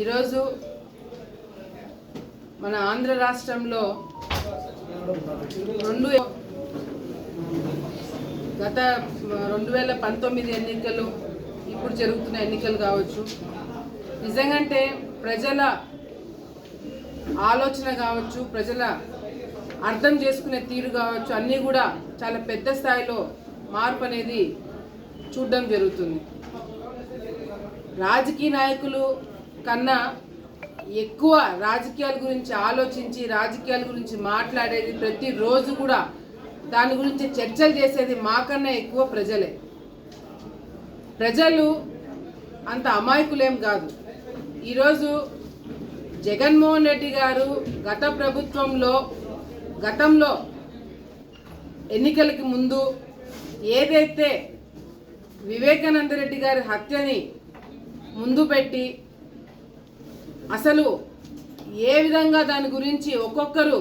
ఈరోజు మన ఆంధ్ర రాష్ట్రంలో రెండు గత రెండు వేల పంతొమ్మిది ఎన్నికలు ఇప్పుడు జరుగుతున్న ఎన్నికలు కావచ్చు. నిజంగంటే ప్రజల ఆలోచన కావచ్చు ప్రజల అర్థం చేసుకునే తీరు కావచ్చు అన్నీ కూడా చాలా పెద్ద స్థాయిలో మార్పు అనేది చూడడం జరుగుతుంది. రాజకీయ నాయకులు కన్నా ఎక్కువ రాజకీయాల గురించి ఆలోచించి రాజకీయాల గురించి మాట్లాడేది ప్రతిరోజు కూడా దాని గురించి చర్చలు చేసేది మాకన్నా ఎక్కువ ప్రజలే. ప్రజలు అంత అమాయకులేం కాదు. ఈరోజు జగన్మోహన్ రెడ్డి గారు గత ప్రభుత్వంలో గతంలో ఎన్నికలకి ముందు ఏదైతే వివేకానంద రెడ్డి గారి హత్యని ముందు పెట్టి అసలు ఏ విధంగా దాని గురించి ఒక్కొక్కరు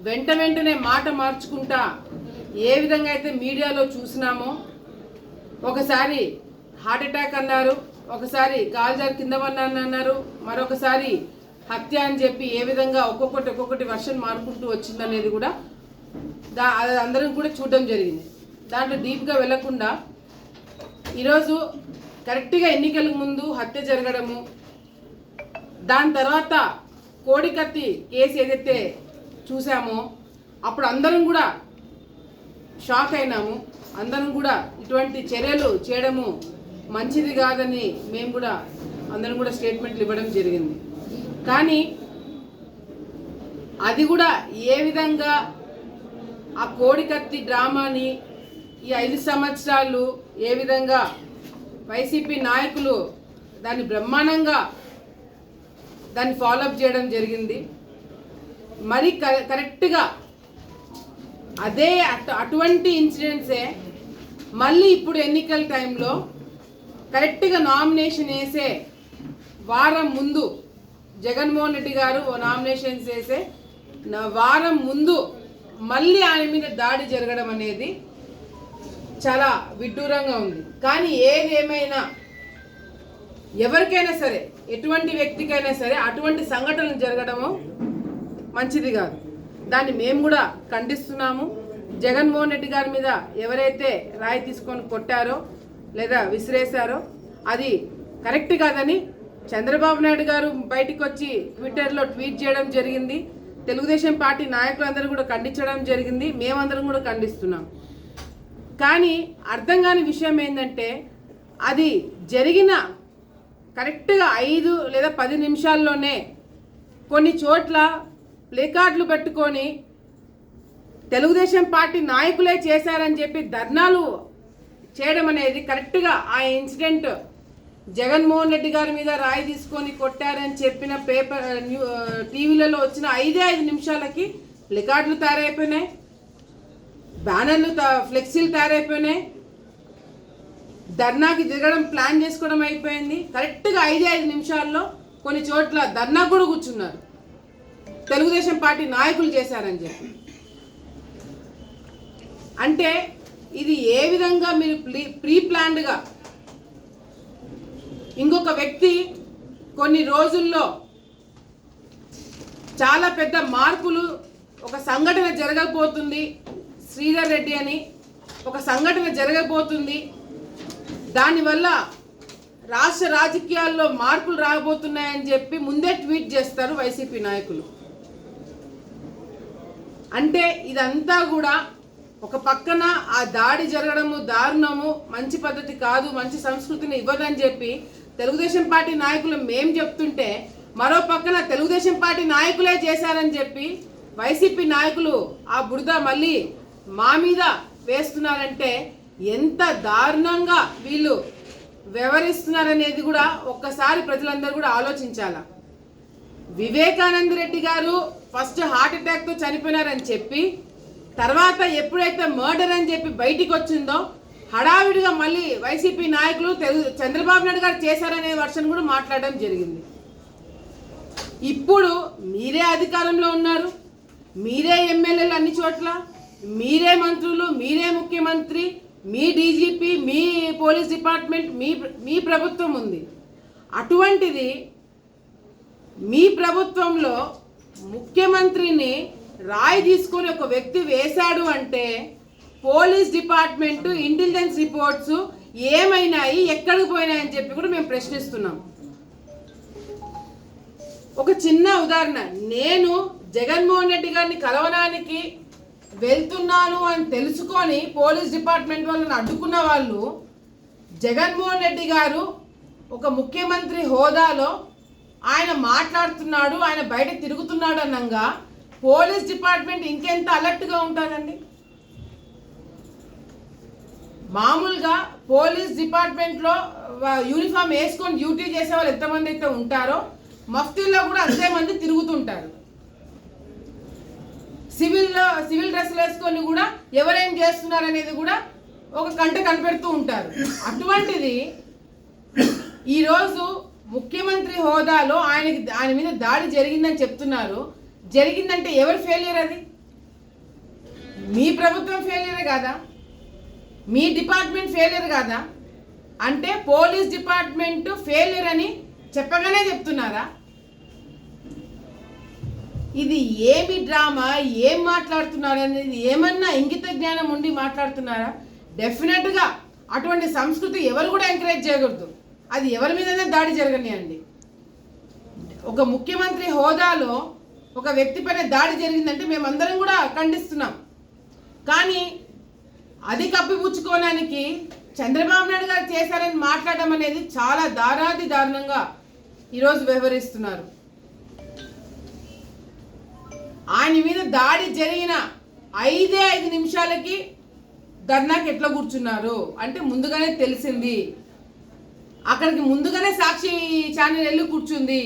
వెంట వెంటనే మాట మార్చుకుంటా ఏ విధంగా అయితే మీడియాలో చూసినామో ఒకసారి హార్ట్ అటాక్ అన్నారు ఒకసారి గాల్జార్ కింద పడినాను అన్నారు మరొకసారి హత్య అని చెప్పి ఏ విధంగా ఒక్కొక్కటి ఒక్కొక్కటి వర్షన్ మారుకుంటూ వచ్చిందనేది కూడా దా అది అందరం కూడా చూడడం జరిగింది. దాంట్లో డీప్గా వెళ్ళకుండా ఈరోజు కరెక్ట్గా ఎన్నికల ముందు హత్య జరగడము దాని తర్వాత కోడికత్తి కేసు ఏదైతే చూసామో అప్పుడు అందరం కూడా షాక్ అయినాము. అందరం కూడా ఇటువంటి చర్యలు చేయడము మంచిది కాదని మేము కూడా అందరం కూడా స్టేట్మెంట్లు ఇవ్వడం జరిగింది. కానీ అది కూడా ఏ విధంగా ఆ కోడికత్తి డ్రామాని ఈ ఐదు సంవత్సరాలు ఏ విధంగా వైసీపీ నాయకులు దాన్ని బ్రహ్మాండంగా దాన్ని ఫాలోఅప్ చేయడం జరిగింది. మరి కరెక్ట్గా అదే అటు అటువంటి ఇన్సిడెంట్సే మళ్ళీ ఇప్పుడు ఎన్నికల టైంలో కరెక్ట్గా నామినేషన్ వేసే వారం ముందు జగన్మోహన్ రెడ్డి గారు ఓ నామినేషన్స్ వేసే నా- వారం ముందు మళ్ళీ ఆయన మీద దాడి జరగడం అనేది చాలా విడ్డూరంగా ఉంది. కానీ ఏదేమైనా ఎవరికైనా సరే ఎటువంటి వ్యక్తికైనా సరే అటువంటి సంఘటనలు జరగడము మంచిది కాదు. దాన్ని మేము కూడా ఖండిస్తున్నాము. జగన్మోహన్ రెడ్డి గారి మీద ఎవరైతే రాయి తీసుకొని కొట్టారో లేదా విసిరేశారో అది కరెక్ట్ కాదని చంద్రబాబు నాయుడు గారు బయటకు వచ్చి ట్విట్టర్లో ట్వీట్ చేయడం జరిగింది. తెలుగుదేశం పార్టీ నాయకులందరూ కూడా ఖండించడం జరిగింది. మేమందరం కూడా ఖండిస్తున్నాం. కానీ అర్థం కాని విషయం ఏంటంటే అది జరిగిన కరెక్ట్గా ఐదు లేదా పది నిమిషాల్లోనే కొన్ని చోట్ల ప్లేకార్డులు పెట్టుకొని తెలుగుదేశం పార్టీ నాయకులే చేశారని చెప్పి ధర్నాలు చేయడం అనేది కరెక్ట్గా ఆ ఇన్సిడెంట్ జగన్మోహన్ రెడ్డి గారి మీద రాయి తీసుకొని కొట్టారని చెప్పిన పేపర్ న్యూ టీవీలలో వచ్చిన ఐదే ఐదు నిమిషాలకి ప్లికార్డులు తయారైపోయినాయి. బ్యానర్లు త- ఫ్లెక్సీలు తయారైపోయినాయి. ధర్నాకి దిగడం ప్లాన్ చేసుకోవడం అయిపోయింది. కరెక్ట్గా ఐదు ఐదు నిమిషాల్లో కొన్ని చోట్ల ధర్నా కూడా కూర్చున్నారు. తెలుగుదేశం పార్టీ నాయకులు చేశారని చెప్పి. అంటే ఇది ఏ విధంగా మీరు ప్రీ ప్రీ ప్లాన్డ్గా ఇంకొక వ్యక్తి కొన్ని రోజుల్లో చాలా పెద్ద మార్పులు ఒక సంఘటన జరగబోతుంది శ్రీధర్ రెడ్డి అని ఒక సంఘటన జరగబోతుంది దానివల్ల రాష్ట్ర రాజకీయాల్లో మార్పులు రాబోతున్నాయని చెప్పి ముందే ట్వీట్ చేస్తారు వైసీపీ నాయకులు. అంటే ఇదంతా కూడా ఒక పక్కన ఆ దాడి జరగడము దారుణము మంచి పద్ధతి కాదు మంచి సంస్కృతిని ఇవ్వదని చెప్పి తెలుగుదేశం పార్టీ నాయకులు మేం చెప్తుంటే మరో పక్కన తెలుగుదేశం పార్టీ నాయకులే చేశారని చెప్పి వైసీపీ నాయకులు ఆ బురద మళ్ళీ మా మీద వేస్తున్నారంటే ఎంత దారుణంగా వీళ్ళు వ్యవహరిస్తున్నారనేది కూడా ఒక్కసారి ప్రజలందరూ కూడా ఆలోచించాలా? వివేకానంద రెడ్డి గారు ఫస్ట్ హార్ట్ అటాక్తో చనిపోయినారని చెప్పి తర్వాత ఎప్పుడైతే మర్డర్ అని చెప్పి బయటికి వచ్చిందో హడావిడిగా మళ్ళీ వైసీపీ నాయకులు తెలు చంద్రబాబు నాయుడు గారు చేశారనే వర్షన్ కూడా మాట్లాడడం జరిగింది. ఇప్పుడు మీరే అధికారంలో ఉన్నారు. మీరే ఎమ్మెల్యేలు అన్ని చోట్ల. మీరే మంత్రులు మీరే ముఖ్యమంత్రి. మీ డీజీపీ మీ పోలీస్ డిపార్ట్మెంట్ మీ మీ ప్రభుత్వం ఉంది. అటువంటిది మీ ప్రభుత్వంలో ముఖ్యమంత్రిని రాయి తీసుకొని ఒక వ్యక్తి వేశాడు అంటే పోలీస్ డిపార్ట్మెంట్ ఇంటెలిజెన్స్ రిపోర్ట్స్ ఏమైనాయి ఎక్కడికి పోయినాయని చెప్పి కూడా మేము ప్రశ్నిస్తున్నాం. ఒక చిన్న ఉదాహరణ. నేను జగన్మోహన్ రెడ్డి గారిని కలవడానికి వెళ్తున్నాను అని తెలుసుకొని పోలీస్ డిపార్ట్మెంట్ వాళ్ళని అడ్డుకున్న వాళ్ళు జగన్మోహన్ రెడ్డి గారు ఒక ముఖ్యమంత్రి హోదాలో ఆయన మాట్లాడుతున్నాడు ఆయన బయట తిరుగుతున్నాడు అనంగా పోలీస్ డిపార్ట్మెంట్ ఇంకెంత అలర్ట్గా ఉంటుందండి మామూలుగా పోలీస్ డిపార్ట్మెంట్లో యూనిఫామ్ వేసుకొని డ్యూటీ చేసే వాళ్ళు ఎంతమంది అయితే ఉంటారో మఫ్తీల్లో కూడా అంతే మంది తిరుగుతుంటారు. సివిల్లో సివిల్ డ్రెస్సులు వేసుకొని కూడా ఎవరేం చేస్తున్నారు అనేది కూడా ఒక కంట కనిపెడుతూ ఉంటారు. అటువంటిది ఈరోజు ముఖ్యమంత్రి హోదాలో ఆయనకి ఆయన మీద దాడి జరిగిందని చెప్తున్నారు. జరిగిందంటే ఎవరు ఫెయిలియర్ అది? మీ ప్రభుత్వం ఫెయిలియర్ కాదా? మీ డిపార్ట్మెంట్ ఫెయిలియర్ కాదా? అంటే పోలీస్ డిపార్ట్మెంట్ ఫెయిలియర్ అని చెప్పగానే చెప్తున్నారా? ఇది ఏమి డ్రామా? ఏం మాట్లాడుతున్నారు అనేది? ఏమన్నా ఇంగిత జ్ఞానం ఉండి మాట్లాడుతున్నారా? డెఫినెట్గా అటువంటి సంస్కృతి ఎవరు కూడా ఎంకరేజ్ చేయకూడదు. అది ఎవరి మీదనే దాడి జరగనియండి ఒక ముఖ్యమంత్రి హోదాలో ఒక వ్యక్తి పైన దాడి జరిగిందంటే మేమందరం కూడా ఖండిస్తున్నాం. కానీ అది కప్పిపుచ్చుకోవడానికి చంద్రబాబు నాయుడు గారు చేశారని మాట్లాడడం అనేది చాలా దారాది దారుణంగా ఈరోజు వ్యవహరిస్తున్నారు. ఆయన మీద దాడి జరిగిన ఐదే ఐదు నిమిషాలకి ధర్నాకి ఎట్లా కూర్చున్నారు? అంటే ముందుగానే తెలిసింది. అక్కడికి ముందుగానే సాక్షి ఛానల్ వెళ్ళి కూర్చుంది.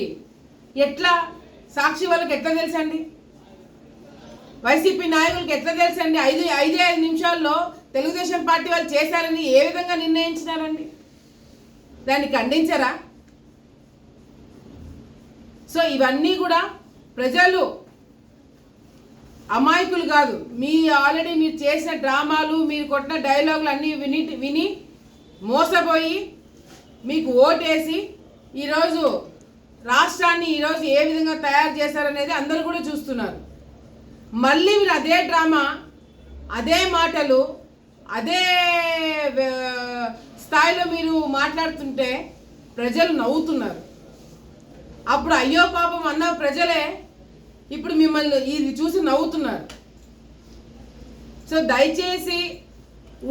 ఎట్లా? సాక్షి వాళ్ళకి ఎట్లా తెలుసండి? వైసీపీ నాయకులకి ఎట్లా తెలుసండి? ఐదు ఐదే ఐదు నిమిషాల్లో తెలుగుదేశం పార్టీ వాళ్ళు చేశారని ఏ విధంగా నిర్ణయించినారండి? దాన్ని ఖండించరా? సో ఇవన్నీ కూడా ప్రజలు అమాయకులు కాదు. మీ ఆల్రెడీ మీరు చేసిన డ్రామాలు మీరు కొట్టిన డైలాగులు అన్నీ విని విని మోసపోయి మీకు ఓటేసి ఈరోజు రాష్ట్రాన్ని ఈరోజు ఏ విధంగా తయారు చేశారనేది అందరూ కూడా చూస్తున్నారు. మళ్ళీ మీరు అదే డ్రామా అదే మాటలు అదే స్థాయిలో మీరు మాట్లాడుతుంటే ప్రజలు నవ్వుతున్నారు. అప్పుడు అయ్యో పాపం అన్న ప్రజలే ఇప్పుడు మిమ్మల్ని ఇది చూసి నవ్వుతున్నారు. సో దయచేసి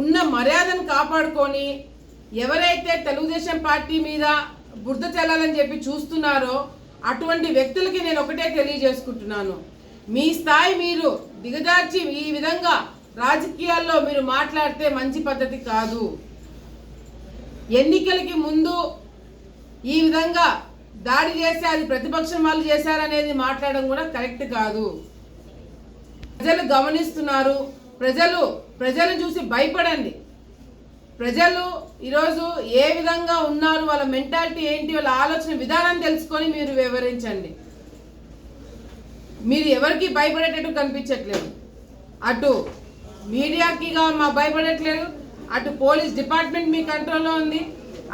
ఉన్న మర్యాదను కాపాడుకొని ఎవరైతే తెలుగుదేశం పార్టీ మీద బురద చల్లాలని చెప్పి చూస్తున్నారో అటువంటి వ్యక్తులకి నేను ఒకటే తెలియజేసుకుంటున్నాను. మీ స్థాయి మీరు దిగజార్చి ఈ విధంగా రాజకీయాల్లో మీరు మాట్లాడితే మంచి పద్ధతి కాదు. ఎన్నికలకి ముందు ఈ విధంగా దాడి చేస్తే అది ప్రతిపక్షం వాళ్ళు చేశారనేది మాట్లాడడం కూడా కరెక్ట్ కాదు. ప్రజలు గమనిస్తున్నారు. ప్రజలు ప్రజలు చూసి భయపడండి. ప్రజలు ఈరోజు ఏ విధంగా ఉన్నారు వాళ్ళ మెంటాలిటీ ఏంటి వాళ్ళ ఆలోచన విధానం తెలుసుకొని మీరు వివరించండి. మీరు ఎవరికి భయపడేటట్టు కనిపించట్లేదు. అటు మీడియాకి మా భయపడట్లేదు అటు పోలీస్ డిపార్ట్మెంట్ మీ కంట్రోల్లో ఉంది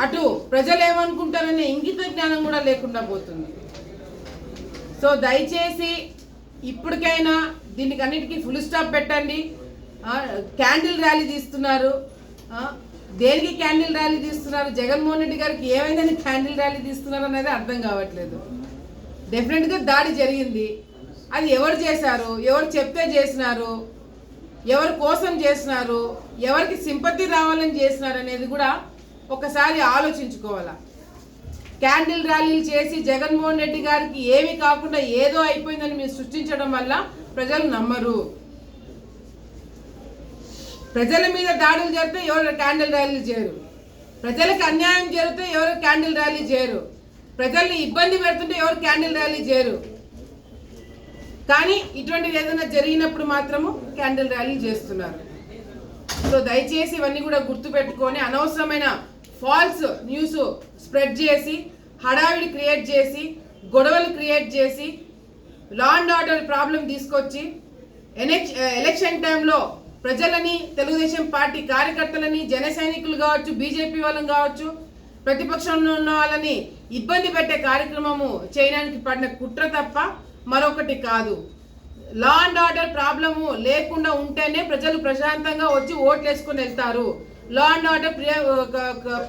అటు ప్రజలు ఏమనుకుంటారనే ఇంగిత జ్ఞానం కూడా లేకుండా పోతుంది. సో దయచేసి ఇప్పటికైనా దీనికి అన్నిటికీ ఫుల్ స్టాప్ పెట్టండి క్యాండిల్ ర్యాలీ తీస్తున్నారు. దేనికి క్యాండిల్ ర్యాలీ తీస్తున్నారు? జగన్మోహన్ రెడ్డి గారికి ఏమైందని క్యాండిల్ ర్యాలీ తీస్తున్నారు అనేది అర్థం కావట్లేదు. డెఫినెట్గా దాడి జరిగింది. అది ఎవరు చేశారు? ఎవరు చెప్తే చేసినారు? ఎవరి కోసం చేసినారు? ఎవరికి సింపతి రావాలని చేసినారు అనేది కూడా ఒకసారి ఆలోచించుకోవాలా. క్యాండిల్ ర్యాలీలు చేసి జగన్మోహన్ రెడ్డి గారికి ఏమి కాకుండా ఏదో అయిపోయిందని మీరు సృష్టించడం వల్ల ప్రజలు నమ్మరు. ప్రజల మీద దాడులు జరిగితే ఎవరు క్యాండిల్ ర్యాలీలు చేయరు. ప్రజలకు అన్యాయం జరిగితే ఎవరు క్యాండిల్ ర్యాలీ చేయరు. ప్రజల్ని ఇబ్బంది పెడుతుంటే ఎవరు క్యాండిల్ ర్యాలీ చేయరు. కానీ ఇటువంటిది ఏదైనా జరిగినప్పుడు మాత్రము క్యాండిల్ ర్యాలీ చేస్తున్నారు. సో దయచేసి ఇవన్నీ కూడా గుర్తుపెట్టుకొని అనవసరమైన ఫాల్స్ న్యూస్ స్ప్రెడ్ చేసి హడావిడి క్రియేట్ చేసి గొడవలు క్రియేట్ చేసి లా అండ్ ఆర్డర్ ప్రాబ్లం తీసుకొచ్చి ఎలక్ ఎలక్షన్ టైంలో ప్రజలని తెలుగుదేశం పార్టీ కార్యకర్తలని జన సైనికులు కావచ్చు బీజేపీ వాళ్ళని కావచ్చు ప్రతిపక్షంలో ఉన్న వాళ్ళని ఇబ్బంది పెట్టే కార్యక్రమము చేయడానికి పడిన కుట్ర తప్ప మరొకటి కాదు. లా అండ్ ఆర్డర్ ప్రాబ్లము లేకుండా ఉంటేనే ప్రజలు ప్రశాంతంగా వచ్చి ఓట్లు వేసుకుని వెళ్తారు. Law and order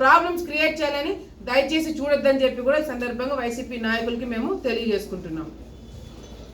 problems create చేయాలని దయచేసి చూడొద్దని చెప్పి కూడా సందర్భంగా వైసీపీ నాయకులకి మేము తెలియజేసుకుంటున్నాం.